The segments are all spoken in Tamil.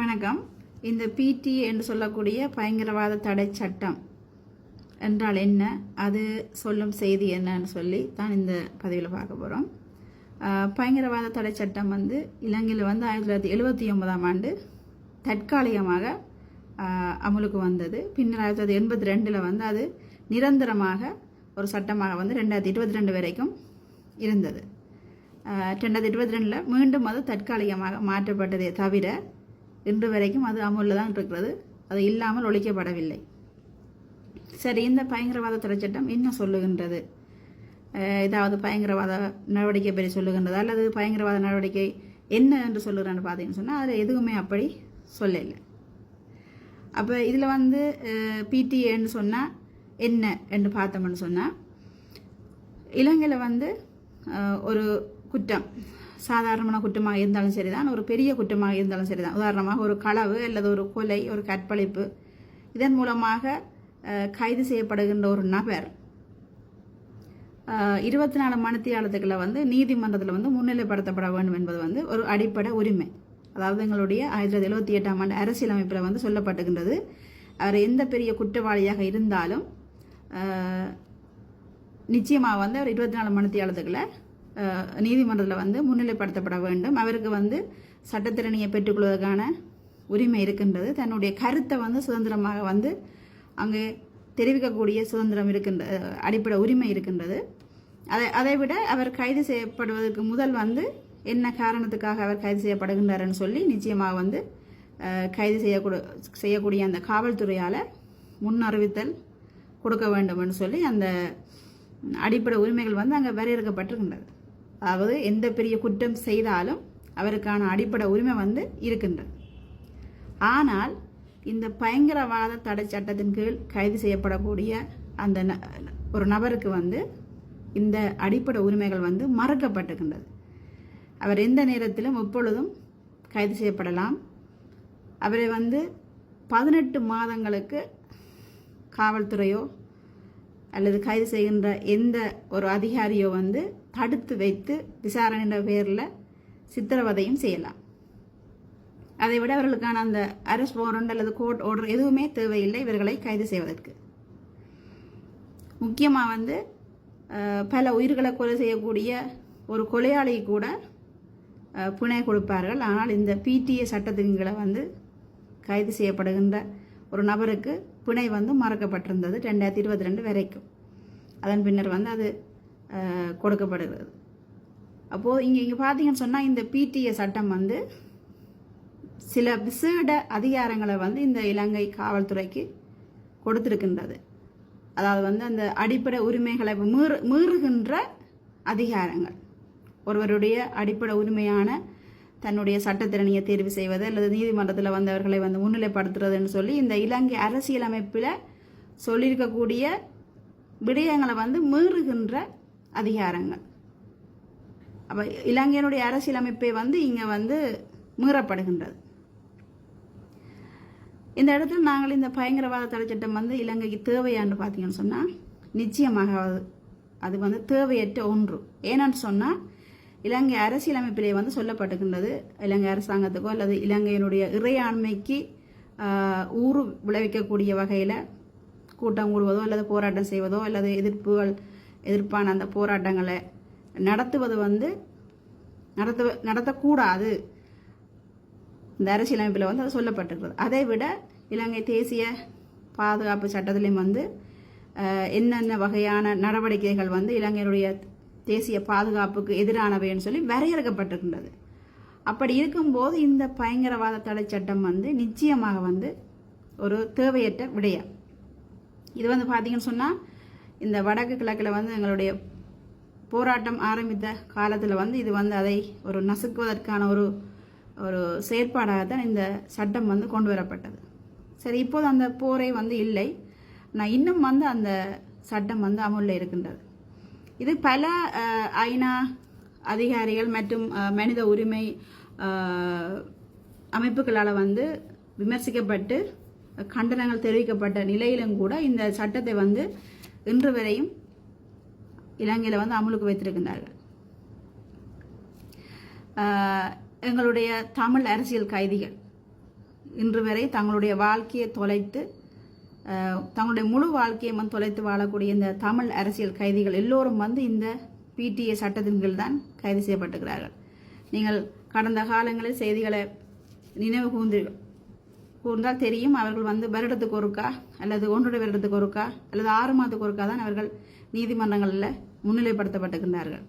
வணக்கம். இந்த பிடி என்று சொல்லக்கூடிய பயங்கரவாத தடை சட்டம் என்றால் என்ன? அது சொல்லும் செய்தி என்னன்னு சொல்லி தான் இந்த பதிவில் பார்க்க போகிறோம் பயங்கரவாத தடை சட்டம் வந்து இலங்கையில் வந்து ஆயிரத்தி தொள்ளாயிரத்தி எழுபத்தி ஒன்பதாம் ஆண்டு தற்காலிகமாக அமலுக்கு வந்தது. பின்னர் ஆயிரத்தி தொள்ளாயிரத்தி எண்பத்தி ரெண்டில் வந்து அது நிரந்தரமாக ஒரு சட்டமாக வந்து ரெண்டாயிரத்தி இருபத்தி ரெண்டு வரைக்கும் இருந்தது. ரெண்டாயிரத்தி இருபத்தி ரெண்டில் மீண்டும் அது தற்காலிகமாக மாற்றப்பட்டதே தவிர இன்று வரைக்கும் அது அமுலில் தான் இருக்கிறது. அது இல்லாமல் ஒழிக்கப்படவில்லை. சரி இந்த பயங்கரவாத தடைச்சட்டம் என்ன சொல்லுகின்றது? ஏதாவது பயங்கரவாத நடவடிக்கை பற்றி சொல்லுகின்றது அல்லது பயங்கரவாத நடவடிக்கை என்ன என்று சொல்லுகிறான்னு பார்த்தீங்கன்னு சொன்னால் அதில் எதுவுமே அப்படி சொல்லலை. அப்போ இதில் வந்து பிடிஏன்னு சொன்னால் என்ன என்று பார்த்தோம்னு சொன்னால் இலங்கையில் வந்து ஒரு குற்றம் சாதாரணமான குற்றமாக இருந்தாலும் சரிதான் ஒரு பெரிய குற்றமாக இருந்தாலும் சரிதான். உதாரணமாக ஒரு களவு அல்லது ஒரு கொலை ஒரு கற்பழிப்பு இதன் மூலமாக கைது செய்யப்படுகின்ற ஒரு நபர் இருபத்தி நாலு மணித்தியாலத்துக்குள்ள வந்து நீதிமன்றத்தில் வந்து முன்னிலைப்படுத்தப்பட வேண்டும் என்பது வந்து ஒரு அடிப்படை உரிமை. அதாவது எங்களுடைய ஆயிரத்தி தொள்ளாயிரத்தி எழுபத்தி எட்டாம் ஆண்டு அரசியலமைப்பில் வந்து சொல்லப்பட்டுகின்றது அவர் எந்த பெரிய குற்றவாளியாக இருந்தாலும் நிச்சயமாக வந்து அவர் இருபத்தி நாலு மணித்தியாலத்துக்குள்ள நீதிமன்றத்தில் வந்து முன்னிலைப்படுத்தப்பட வேண்டும். அவருக்கு வந்து சட்டத்திறனையை பெற்றுக்கொள்வதற்கான உரிமை இருக்கின்றது. தன்னுடைய கருத்தை வந்து சுதந்திரமாக வந்து அங்கே தெரிவிக்கக்கூடிய சுதந்திரம் இருக்கின்ற அடிப்படை உரிமை இருக்கின்றது. அதை அதை விட அவர் கைது செய்யப்படுவதற்கு முதல் வந்து என்ன காரணத்துக்காக அவர் கைது செய்யப்படுகின்றார்னு சொல்லி நிச்சயமாக வந்து கைது செய்யக்கூட செய்யக்கூடிய அந்த காவல்துறையால் முன் அறிவித்தல் கொடுக்க வேண்டும்னு சொல்லி அந்த அடிப்படை உரிமைகள் வந்து அங்கே வரையறுக்கப்பட்டிருக்கின்றது. அதாவது எந்த பெரிய குற்றம் செய்தாலும் அவருக்கான அடிப்படை உரிமை வந்து இருக்கின்றது. ஆனால் இந்த பயங்கரவாத தடை சட்டத்தின் கீழ் கைது செய்யப்படக்கூடிய அந்த ந- ஒரு நபருக்கு வந்து இந்த அடிப்படை உரிமைகள் வந்து மறக்கப்பட்டிருக்கின்றது. அவர் எந்த நேரத்திலும் எப்பொழுதும் கைது செய்யப்படலாம். அவரை வந்து பதினெட்டு மாதங்களுக்கு காவல்துறையோ அல்லது கைது செய்கின்ற எந்த ஒரு அதிகாரியோ வந்து தடுத்து வைத்து விசாரணைன்ற பேரில் சித்திரவதையும் செய்யலாம். அதை விட அவர்களுக்கான அந்த அரெஸ்ட் வாரண்ட் அல்லது கோர்ட் ஆர்டர் எதுவுமே தேவையில்லை இவர்களை கைது செய்வதற்கு. முக்கியமாக வந்து பல உயிர்களை கொலை செய்யக்கூடிய ஒரு கொலையாளி கூட புனை கொடுப்பார்கள். ஆனால் இந்த பிடிஏ சட்டத்தின் வந்து கைது செய்யப்படுகின்ற ஒரு நபருக்கு பிணை வந்து மறக்கப்பட்டிருந்தது ரெண்டாயிரத்தி இருபத்தி ரெண்டு வரைக்கும். அதன் பின்னர் வந்து அது கொடுக்கப்படுகிறது. அப்போது இங்கே இங்கே பார்த்தீங்கன்னு சொன்னால் இந்த பிடிஏ சட்டம் வந்து சில விசேட அதிகாரங்களை வந்து இந்த இலங்கை காவல்துறைக்கு கொடுத்துருக்கின்றது. அதாவது வந்து அந்த அடிப்படை உரிமைகளை மீறு மீறுகின்ற அதிகாரங்கள். ஒருவருடைய அடிப்படை உரிமையான தன்னுடைய சட்டத்திறனியை தேர்வு செய்வது அல்லது நீதிமன்றத்தில் வந்தவர்களை வந்து முன்னிலைப்படுத்துறதுன்னு சொல்லி இந்த இலங்கை அரசியலமைப்பில் சொல்லியிருக்கக்கூடிய விடயங்களை வந்து மீறுகின்ற அதிகாரங்கள். அப்போ இலங்கையினுடைய அரசியலமைப்பை வந்து இங்கே வந்து மீறப்படுகின்றது. இந்த இடத்துல நாங்கள் இந்த பயங்கரவாத தடை சட்டம் வந்து இலங்கைக்கு தேவையான்னு பார்த்தீங்கன்னு சொன்னால் நிச்சயமாக அது- வந்து தேவையற்ற ஒன்று. ஏன்னு சொன்னால் இலங்கை அரசியலமைப்பிலே வந்து சொல்லப்பட்டுகின்றது இலங்கை அரசாங்கத்துக்கோ அல்லது இலங்கையினுடைய இறையாண்மைக்கு ஊறு விளைவிக்கக்கூடிய வகையில் கூட்டம் கூடுவதோ அல்லது போராட்டம் செய்வதோ அல்லது எதிர்ப்புகள் எதிர்ப்பான அந்த போராட்டங்களை நடத்துவது வந்து நடத்துவ நடத்தக்கூடாது. இந்த அரசியலமைப்பில் வந்து அது சொல்லப்பட்டிருக்கிறது. அதை விட இலங்கை தேசிய பாதுகாப்பு சட்டத்திலையும் வந்து என்னென்ன வகையான நடவடிக்கைகள் வந்து இலங்கையினுடைய தேசிய பாதுகாப்புக்கு எதிரானவைன்னு சொல்லி வரையறுக்கப்பட்டிருக்கின்றது. அப்படி இருக்கும்போது இந்த பயங்கரவாத தடை சட்டம் வந்து நிச்சயமாக வந்து ஒரு தேவையற்ற விடயம். இது வந்து பார்த்தீங்கன்னு சொன்னால் இந்த வடக்கு கிழக்கில் வந்து எங்களுடைய போராட்டம் ஆரம்பித்த காலத்தில் வந்து இது வந்து அதை ஒரு நசுக்குவதற்கான ஒரு ஒரு செயற்பாடாக தான் இந்த சட்டம் வந்து கொண்டு வரப்பட்டது. சரி இப்போது அந்த போரே வந்து இல்லை. நான் இன்னும் வந்து அந்த சட்டம் வந்து அமுலில் இருக்கின்றது. இது பல ஐநா அதிகாரிகள் மற்றும் மனித உரிமை அமைப்புகளால் வந்து விமர்சிக்கப்பட்டு கண்டனங்கள் தெரிவிக்கப்பட்ட நிலையிலும் கூட இந்த சட்டத்தை வந்து இன்று வரையும் இலங்கையில் வந்து அமலுக்கு வைத்திருக்கின்றார்கள். எங்களுடைய தமிழ் அரசியல் கைதிகள் இன்று வரை தங்களுடைய வாழ்க்கையை தொலைத்து தங்களுடைய முழு வாழ்க்கையை வந்து தொலைத்து வாழக்கூடிய இந்த தமிழ் அரசியல் கைதிகள் எல்லோரும் வந்து இந்த பிடிஏ சட்டத்தின் கீழ் தான் கைது செய்யப்பட்டிருக்கிறார்கள். நீங்கள் கடந்த காலங்களில் செய்திகளை நினைவு கூர்ந்தீர்கள். கூர்ந்தால் தெரியும் அவர்கள் வந்து வருடத்துக்கு ஒருக்கா அல்லது ஒன்றரை வருடத்துக்கு ஒருக்கா அல்லது ஆறு மாதத்துக்கு ஒருக்கா தான் அவர்கள் நீதிமன்றங்களில் முன்னிலைப்படுத்தப்பட்டுகின்றார்கள்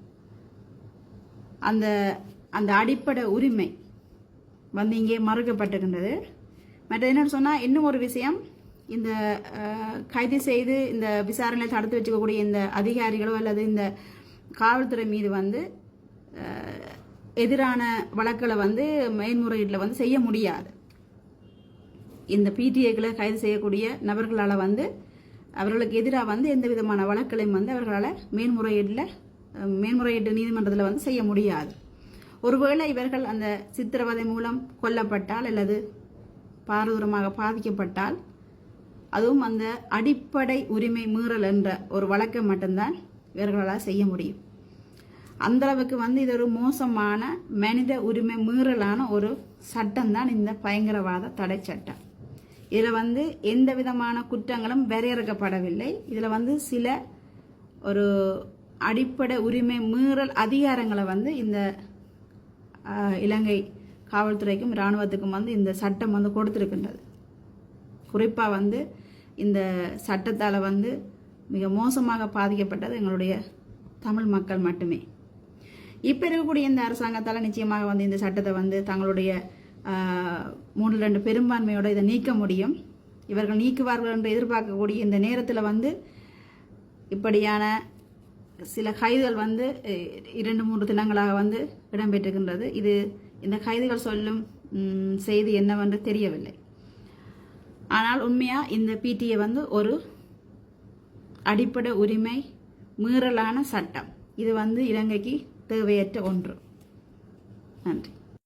அந்த அந்த அடிப்படை உரிமை வந்து இங்கே மறுக்கப்பட்டிருக்கின்றது. மற்ற என்னன்னு சொன்னால் இன்னும் ஒரு விஷயம். இந்த கைது செய்து இந்த விசாரணையை தடுத்து வச்சுக்கக்கூடிய இந்த அதிகாரிகளோ அல்லது இந்த காவல்துறை மீது வந்து எதிரான வழக்களை வந்து மேன்முறையீட்டில் வந்து செய்ய முடியாது. இந்த பிடிஏக்களை கைது செய்யக்கூடிய நபர்களால் வந்து அவர்களுக்கு எதிராக வந்து எந்த விதமான வழக்குகளையும் வந்து அவர்களால் மேன்முறையீட்டில் மேன்முறையீட்டு நீதிமன்றத்தில் வந்து செய்ய முடியாது. ஒருவேளை இவர்கள் அந்த சித்திரவதை மூலம் கொல்லப்பட்டால் அல்லது பாரதூரமாக பாதிக்கப்பட்டால் அதுவும் அந்த அடிப்படை உரிமை மீறல் என்ற ஒரு வழக்கை மட்டும்தான் இவர்களால் செய்ய முடியும். அந்தளவுக்கு வந்து இது ஒரு மோசமான மனித உரிமை மீறலான ஒரு சட்டம் தான் இந்த பயங்கரவாத தடை சட்டம். இதில் வந்து எந்த விதமான குற்றங்களும் வரையறுக்கப்படவில்லை. இதில் வந்து சில ஒரு அடிப்படை உரிமை மீறல் அதிகாரங்களை வந்து இந்த இலங்கை காவல்துறைக்கும் இராணுவத்துக்கும் வந்து இந்த சட்டம் வந்து கொடுத்துருக்கின்றது. குறிப்பாக வந்து இந்த சட்டத்தால் வந்து மிக மோசமாக பாதிக்கப்பட்டது எங்களுடைய தமிழ் மக்கள் மட்டுமே. இப்போ இருக்கக்கூடிய இந்த அரசாங்கத்தால் நிச்சயமாக வந்து இந்த சட்டத்தை வந்து தங்களுடைய மூணு ரெண்டு பெரும்பான்மையோடு இதை நீக்க முடியும். இவர்கள் நீக்குவார்கள் என்று எதிர்பார்க்கக்கூடிய இந்த நேரத்தில் வந்து இப்படியான சில கைதுகள் வந்து இரண்டு மூன்று தினங்களாக வந்து இடம்பெற்றிருக்கின்றது. இது இந்த கைதுகள் சொல்லும் செய்தி என்னவென்று தெரியவில்லை. ஆனால் உண்மையாக இந்த பிடிஏ வந்து ஒரு அடிப்படை உரிமை மீறலான சட்டம். இது வந்து இலங்கைக்கு தேவையற்ற ஒன்று. நன்றி.